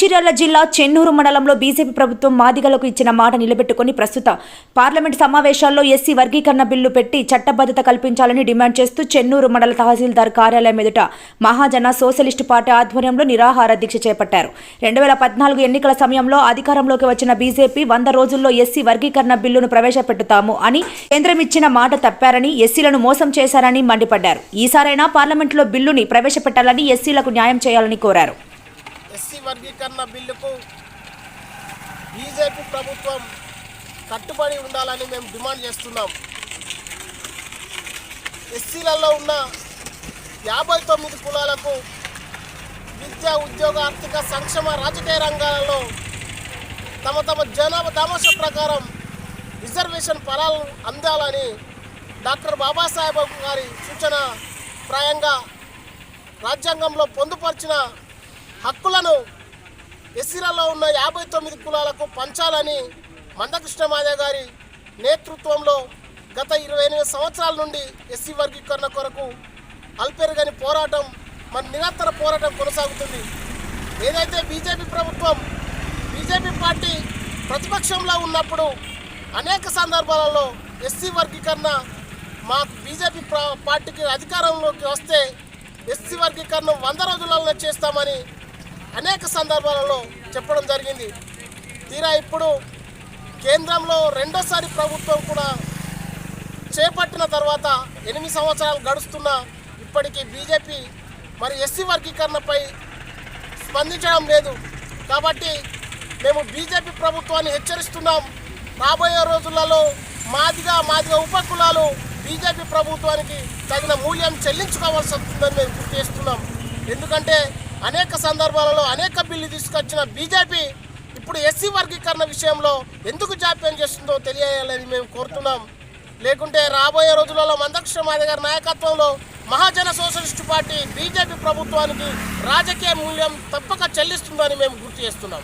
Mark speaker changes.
Speaker 1: చిర్యాల జిల్లా చెన్నూరు మండలంలో బీజేపీ ప్రభుత్వం మాదిగలకు ఇచ్చిన మాట నిలబెట్టుకుని ప్రస్తుత పార్లమెంట్ సమావేశాల్లో ఎస్సీ వర్గీకరణ బిల్లు పెట్టి చట్టబద్ధత కల్పించాలని డిమాండ్ చేస్తూ చెన్నూరు మండల తహసీల్దార్ కార్యాలయం ఎదుట మహాజన సోషలిస్టు పార్టీ ఆధ్వర్యంలో నిరాహార దీక్ష చేపట్టారు. రెండు వేల పద్నాలుగు ఎన్నికల సమయంలో అధికారంలోకి వచ్చిన బీజేపీ వంద రోజుల్లో ఎస్సీ వర్గీకరణ బిల్లును ప్రవేశపెట్టుతాము అని కేంద్రం ఇచ్చిన మాట తప్పారని ఎస్సీలను మోసం చేశారని మండిపడ్డారు. ఈసారైనా పార్లమెంట్లో బిల్లుని ప్రవేశపెట్టాలని ఎస్సీలకు న్యాయం చేయాలని కోరారు.
Speaker 2: ఎస్సీ వర్గీకరణ బిల్లుకు బీజేపీ ప్రభుత్వం కట్టుబడి ఉండాలని మేము డిమాండ్ చేస్తున్నాం. ఎస్సీలలో ఉన్న యాభై తొమ్మిది కులాలకు విద్య ఉద్యోగ ఆర్థిక సంక్షేమ రాజకీయ రంగాలలో తమ తమ జనాభా దామాష ప్రకారం రిజర్వేషన్ ఫలాలు అందాలని డాక్టర్ బాబాసాహెబ్ గారి సూచన ప్రాయంగా రాజ్యాంగంలో పొందుపరిచిన హక్కులను ఎస్సీలలో ఉన్న యాభై తొమ్మిది కులాలకు పంచాలని మందకృష్ణ మాదే గారి నేతృత్వంలో గత ఇరవై ఎనిమిది సంవత్సరాల నుండి ఎస్సీ వర్గీకరణ కొరకు అల్పెరగని పోరాటం మన నిరంతర పోరాటం కొనసాగుతుంది. ఏదైతే బీజేపీ ప్రభుత్వం బీజేపీ పార్టీ ప్రతిపక్షంలో ఉన్నప్పుడు అనేక సందర్భాలలో ఎస్సీ వర్గీకరణ మాకు బీజేపీ పార్టీకి అధికారంలోకి వస్తే ఎస్సీ వర్గీకరణ వంద రోజులలో చేస్తామని అనేక సందర్భాలలో చెప్పడం జరిగింది. తీరా ఇప్పుడు కేంద్రంలో రెండోసారి ప్రభుత్వం కూడా చేపట్టిన తర్వాత ఎనిమిది సంవత్సరాలు గడుస్తున్నా ఇప్పటికీ బీజేపీ మరి ఎస్సీ వర్గీకరణపై స్పందించడం లేదు. కాబట్టి మేము బీజేపీ ప్రభుత్వాన్ని హెచ్చరిస్తున్నాం. రాబోయే రోజులలో మాదిగా మాదిగా ఉపకులాలు బీజేపీ ప్రభుత్వానికి తగిన మూల్యం చెల్లించుకోవాల్సి వస్తుందని మేము గుర్తు చేస్తున్నాం. ఎందుకంటే అనేక సందర్భాలలో అనేక బిల్లు తీసుకొచ్చిన బీజేపీ ఇప్పుడు ఎస్సీ వర్గీకరణ విషయంలో ఎందుకు జాప్యం చేస్తుందో తెలియాలని మేము కోరుతున్నాం. లేకుంటే రాబోయే రోజులలో మందకృష్ణ గారి నాయకత్వంలో మహాజన సోషలిస్టు పార్టీ బీజేపీ ప్రభుత్వానికి రాజకీయ మూల్యం తప్పక చెల్లిస్తుందని మేము గుర్తు చేస్తున్నాం.